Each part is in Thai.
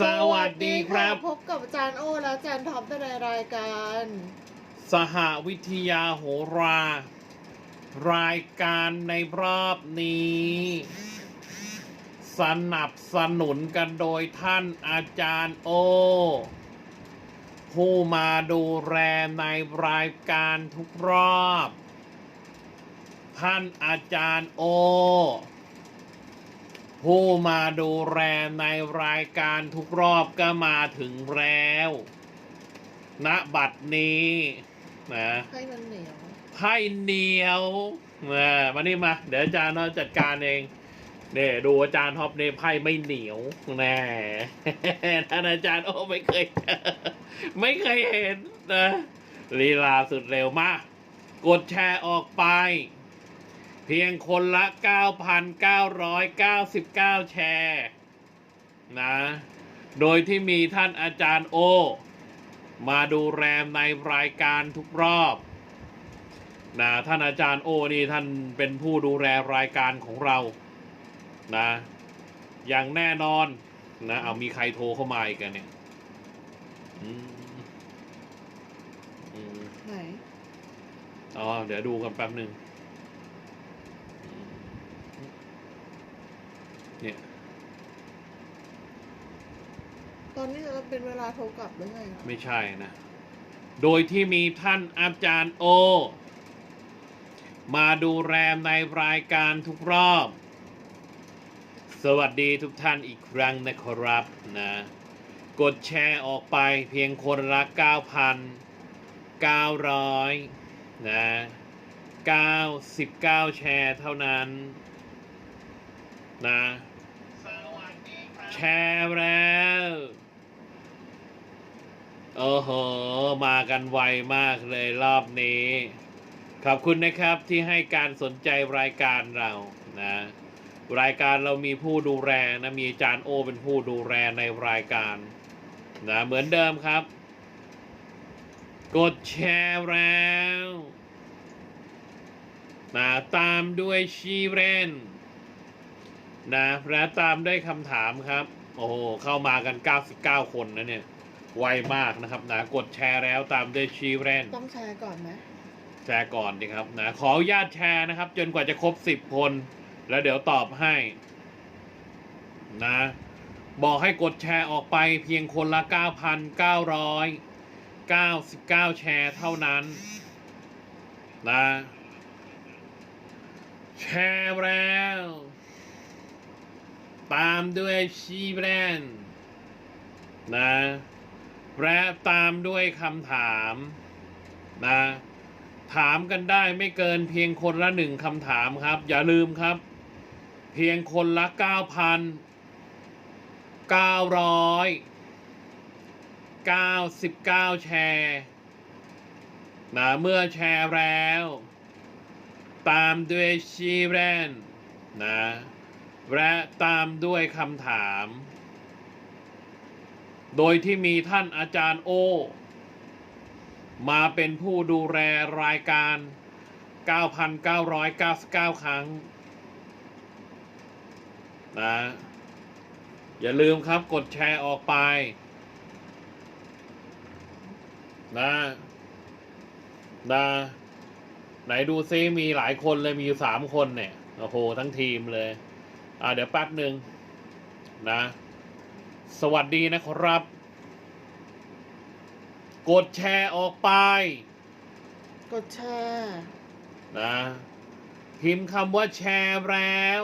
สวัสดีครับ พบกับอาจารย์โอและอาจารย์ท็อปในรายการ สหวิทยาโหรา รายการในรอบนี้ สนับสนุนกันโดยท่านอาจารย์โอ ผู้มาดูแลในรายการทุกรอบ ท่านอาจารย์โอ ผู้มาดูแลในรายการทุกรอบก็มาถึงแล้วณบัดนี้นะให้มันเหนียวไพ่เหนียวมามานี่มา เดี๋ยวอาจารย์เราจัดการเองเนี่ยดูอาจารย์ท็อปเนี่ยไพ่ไม่เหนียวแน่ท่านอาจารย์โอ้ไม่เคยไม่เคยเห็นนะลีลาสุดเร็วมาก กดแชร์ออกไป เพียงคนละ 9,999 แชร์นะ โดยที่มีท่านอาจารย์โอ มาดูแรมในรายการทุกรอบนะท่านอาจารย์โอนี่ท่านเป็นผู้ดูแลรายการของเรานะอย่างแน่นอนนะเอามีใครโทรเข้ามาอีกกันเนี่ยอืมอืมไหนอ๋อเดี๋ยวดูกันแป๊บหนึ่ง เนี่ย ตอนนี้จะเป็นเวลาโทรกลับหรือไงคะไม่ใช่นะ โดยที่มีท่านอาจารย์โอ มาดูแรมในรายการทุกรอบ สวัสดีทุกท่านอีกครั้งนะครับนะ กดแชร์ออกไปเพียงคนละ9,900 นะ99 แชร์เท่านั้นนะ แชร์แล้วโอ้โห มากันไวมากเลยรอบนี้ ขอบคุณนะครับที่ให้การสนใจรายการเรานะ รายการเรามีผู้ดูแลนะมีอาจารย์โอเป็นผู้ดูแลในรายการนะเหมือนเดิมครับ กดแชร์แล้วนะตามด้วยชีเรน นะและตามด้วยคำถามครับ โอ้โห เข้ามากัน 99 คนนะเนี่ย ไวมากนะครับนะ กดแชร์แล้วตามด้วยชีเรนต้องแชร์ก่อนไหมแชร์ก่อนดีครับนะ ขออนุญาตแชร์นะครับ จนกว่าจะครบสิบคน แล้วเดี๋ยวตอบให้ นะ บอกให้กดแชร์ออกไปเพียงคนละ 9,999 แชร์เท่านั้น นะ แชร์แล้ว ตามด้วยชีแบรนนะและตามด้วยคำถามนะถามกันได้ไม่เกินเพียงคนละหนึ่งคำถามครับ อย่าลืมครับ เพียงคนละเก้าพันเก้าร้อยเก้าสิบเก้าแชร์นะเมื่อแชร์แล้ว ตามด้วยชีแรนนะ และตามด้วยคำถาม โดยที่มีท่านอาจารย์โอ มาเป็นผู้ดูแลรายการ 9,999 ครั้งนะอย่าลืมครับกดแชร์ออกไปนะนะไหนดูซิมีหลายคนเลยมีอยู่สามคนเนี่ย โอ้โห ทั้งทีมเลย อ่าเดี๋ยวแป๊บหนึ่งนะ สวัสดีนะครับ กดแชร์ออกไป กดแชร์นะพิมพ์คำว่าแชร์แล้ว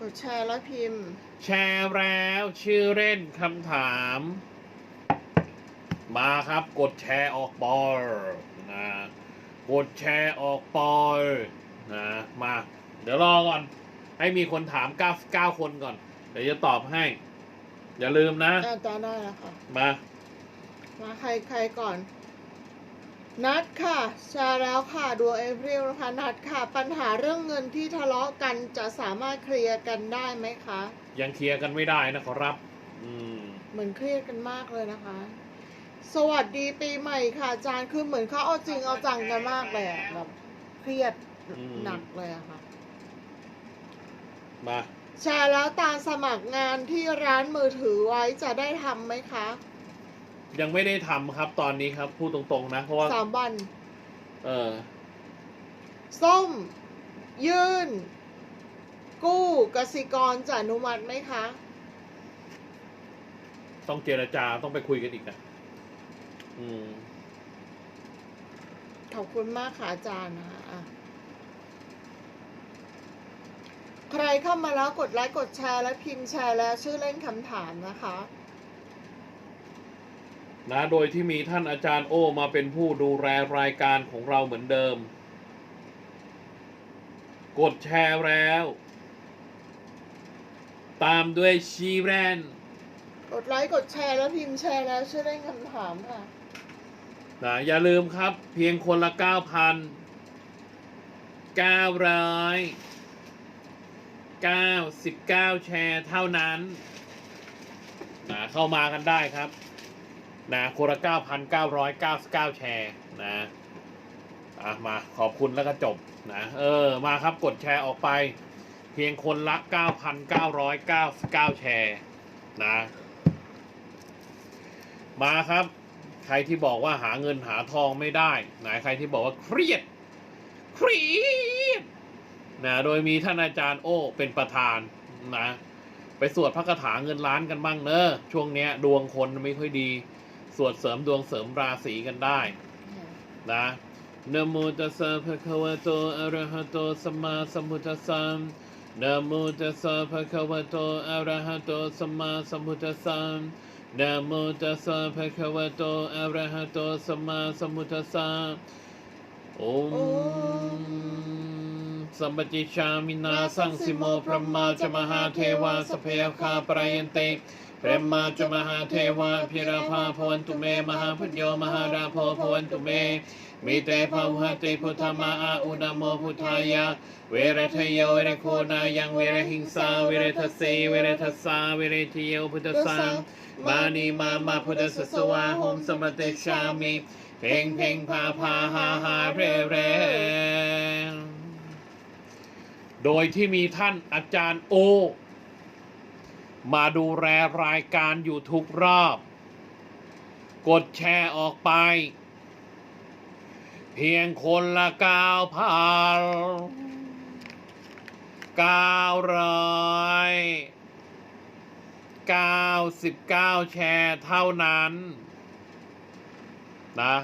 กดแชร์แล้วพิมพ์ แชร์แล้วชื่อเล่นคำถาม มาครับกดแชร์ออกปอยนะกดแชร์ออกปอยนะมา เดี๋ยวรอก่อน ให้มีคนถาม99คนก่อน เดี๋ยวจะตอบให้ อย่าลืมนะ อาจารย์ได้แล้วค่ะ มามาใครใครก่อน นัดค่ะแชร์แล้วค่ะดูเอพริลนะคะ นัดค่ะ ปัญหาเรื่องเงินที่ทะเลาะกันจะสามารถเคลียร์กันได้ไหมคะ ยังเคลียร์กันไม่ได้นะครับ อืม เหมือนเครียดกันมากเลยนะคะ สวัสดีปีใหม่ค่ะอาจารย์คือเหมือนเขาเอาจริงเอาจังกันมากเลยอะแบบเครียดอืม หนักเลยอะค่ะ มาแชร์แล้วตามสมัครงานที่ร้านมือถือไว้จะได้ทำไหมคะยังไม่ได้ทำครับตอนนี้ครับ พูดตรงๆนะ เพราะว่าสามวัน เออส้ม ยื่น กู้กสิกรจะอนุมัติไหมคะ ต้องเจรจาต้องไปคุยกันอีกนะอืม ขอบคุณมากค่ะอาจารย์นะคะอะ ใครเข้ามาแล้วกดไลค์กดแชร์และพิมพ์แชร์แล้วชื่อเล่นคำถามนะคะ นะโดยที่มีท่านอาจารย์โอมาเป็นผู้ดูแลรายการของเราเหมือนเดิม กดแชร์แล้ว ตามด้วยชีแรนกดไลค์กดแชร์แล้วพิมพ์แชร์แล้วชื่อเล่นคำถามค่ะ นะอย่าลืมครับ เพียงคนละ 9,000 999แชร์เท่านั้นนะเข้ามากันได้ครับนะคนละ9,999 แชร์นะอะมาขอบคุณแล้วก็จบนะเออมาครับกดแชร์ออกไป เพียงคนละ 9,999 แชร์นะมาครับ ใครที่บอกว่าหาเงินหาทองไม่ได้ไหนใครที่บอกว่าเครียด เครียด นะโดยมีท่านอาจารย์โอ้เป็นประธานนะไปสวดพระคาถาเงินล้านกันบ้างเนอะช่วงเนี้ย ดวงคนไม่ค่อยดี สวดเสริมดวงเสริมราศีกันได้นะนะโมตัสสะภะคะวะโตอะระหะโตสัมมาสัมพุทธัสสะนะโมตัสสะภะคะวะโตอะระหะโตสัมมาสัมพุทธัสสะนะโมตัสสะภะคะวะโตอะระหะโตสัมมาสัมพุทธัสสะโอโอม สัมปติชามินาสังสิโมพระมาจมหาเทวาสพเพคาปรายนติเปรมมาจมหาเทวาพิราภาพวันตุเม มหาพุทโยมหาราโพพวันตุเมมิเตภาวะติพุทธมาอาอุณโมพุทธายะ เวรทโยเวรโคนายังเวรหิงสาเวรทเสเวรทัสสาเวรทโยพุทธสังมานีมามาพุทธสสวาโหมสมเตชามิ เพ่งเพ่งพาพาหาหาเรเร โดยที่มีท่านอาจารย์โอ มาดูแลรายการอยู่ทุกรอบ กดแชร์ออกไป เพียงคนละเก้าพันเก้าร้อยเก้าสิบเก้าแชร์เท่านั้น นะ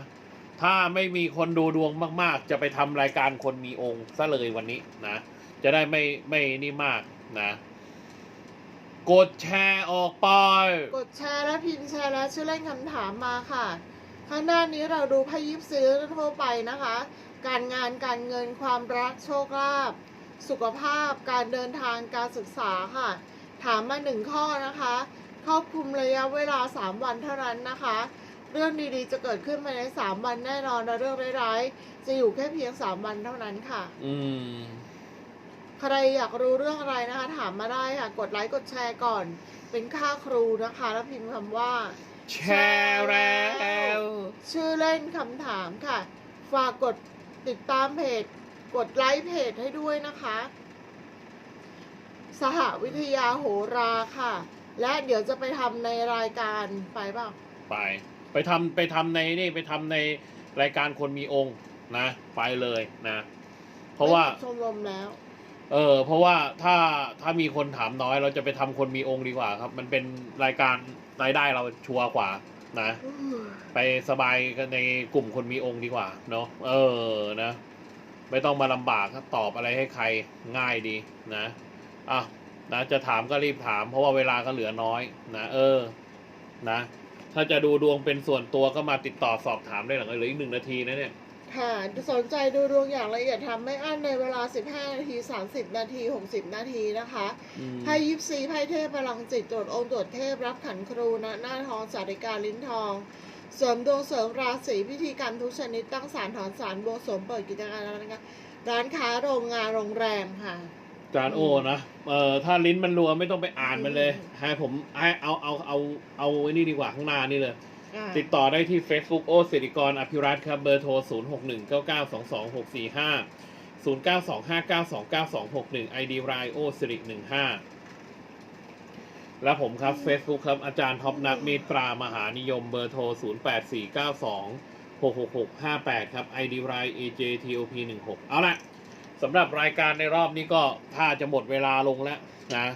ถ้าไม่มีคนดูดวงมาก ๆ จะไปทำรายการคนมีองค์ซะเลยวันนี้นะ จะได้ไม่ไม่นี่มากนะ กดแชร์ออกไป กดแชร์และพิมพ์แชร์แล้วชื่อเล่นคำถามมาค่ะ ข้างหน้านี้เราดูพยิปซีทั่วไปนะคะ การงานการเงินความรักโชคลาภสุขภาพการเดินทางการศึกษาค่ะ ถามมาหนึ่งข้อนะคะ ครอบคลุมระยะเวลา 3 วันเท่านั้นนะคะ เรื่องดีๆจะเกิดขึ้นภายใน3วันแน่นอนและเรื่องร้ายๆจะอยู่แค่เพียง3วันเท่านั้นค่ะ อืม ใครอยากรู้เรื่องอะไรนะคะ ถามมาได้ค่ะ กดไลค์กดแชร์ก่อน เป็นค่าครูนะคะ แล้วพิมพ์คำว่า แชร์แล้วชื่อเล่นคำถามค่ะ ฝากกดติดตามเพจ กดไลค์เพจให้ด้วยนะคะ สหวิทยาโหราค่ะ และเดี๋ยวจะไปทำในรายการไปเปล่า ไป ไปทำไปทำในนี่ไปทำในรายการคนมีองค์นะ ไปเลยนะ เพราะว่าไม่ชมรมแล้ว เออเพราะว่าถ้าถ้ามีคนถามน้อย เราจะไปทำคนมีองค์ดีกว่าครับ มันเป็นรายการรายได้เราชัวร์กว่านะไปสบายกันในกลุ่มคนมีองค์ดีกว่า เนาะเออนะ ไม่ต้องมาลำบากครับตอบอะไรให้ใครง่ายดีนะอะนะจะถามก็รีบถาม เพราะว่าเวลาก็เหลือน้อย นะเออ นะ ถ้าจะดูดวงเป็นส่วนตัวก็มาติดต่อสอบถามได้หลังเหลืออีกหนึ่งนาทีนะเนี่ย ค่ะสนใจดูดวงอย่างละเอียดทำไม่อั้นในเวลา 15 นาที 30 นาที 60 นาทีนะคะอืมไพ่ยิปซีไพ่เทพพลังจิตตรวจองค์ตรวจเทพรับขันครูนะหน้าทองสาริกาลิ้นทองเสริมดวงเสริมราศีพิธีกรรมทุกชนิดตั้งสารถอนสารบวงสรวงเปิดกิจการร้านค้าร้านค้าโรงงานโรงแรมค่ะ จานโอนะ เออถ้าลิ้นมันรัวไม่ต้องไปอ่านมันเลย ให้ผมให้เอาเอาเอาเอาไอ้นี่ดีกว่าข้างหน้านี่เลย อ่าติดต่อได้ที่ Facebook โอสิริกรอภิรัตน์ครับ เบอร์โทร 0 6 1 9 9 2 2 6 4 5 0 9 2 5 9 2 9 2 6 1 ID รายโอสิริ15 และผมครับ Facebook ครับ อาจารย์ท็อปนักมีตรามหานิยมเบอร์โทร 0849266658 ครับ ID r i AJTOP 16เอาละ สำหรับรายการในรอบนี้ก็ถ้าจะหมดเวลาลงแล้วนะ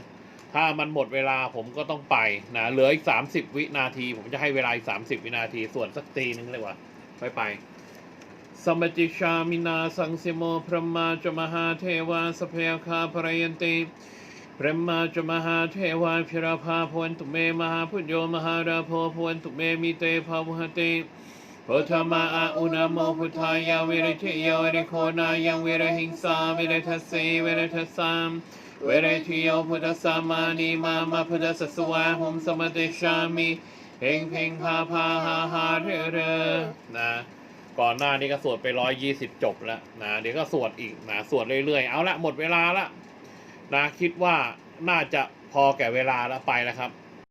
ถ้ามันหมดเวลาผมก็ต้องไปนะเหลืออีก30วินาที ผมจะให้เวลาอีก30วินาที ส่วนสักตีนึงเลยว่ะไปไปสมจิชามินาสังสิโมพระมาจมหาเทวาสเพคาพรยันติพระมาจมหาเทวาพิราภาพวนตุเมมหาพุทโยมหาราโพพวนตุเมมิเตภาวุหติ พุทธมาอาอุณโมพุทธายาวิริทิยาวิริโคนายังวิริหิงสาวิริทัสสีวิริทัสสามวิริทิโยพุทธสามานีมามาพุทธสัสวาหุมสมติชามิเพ่งเพ่งพาพาหาหาเรอเรนะก่อนหน้านี้ก็สวดไปร้อยยี่สิบจบแล้วนะเดี๋ยวก็สวดอีกนะสวดเรื่อยๆ เอาละหมดเวลาละนะคิดว่าน่าจะพอแก่เวลาแล้วไปแล้วครับ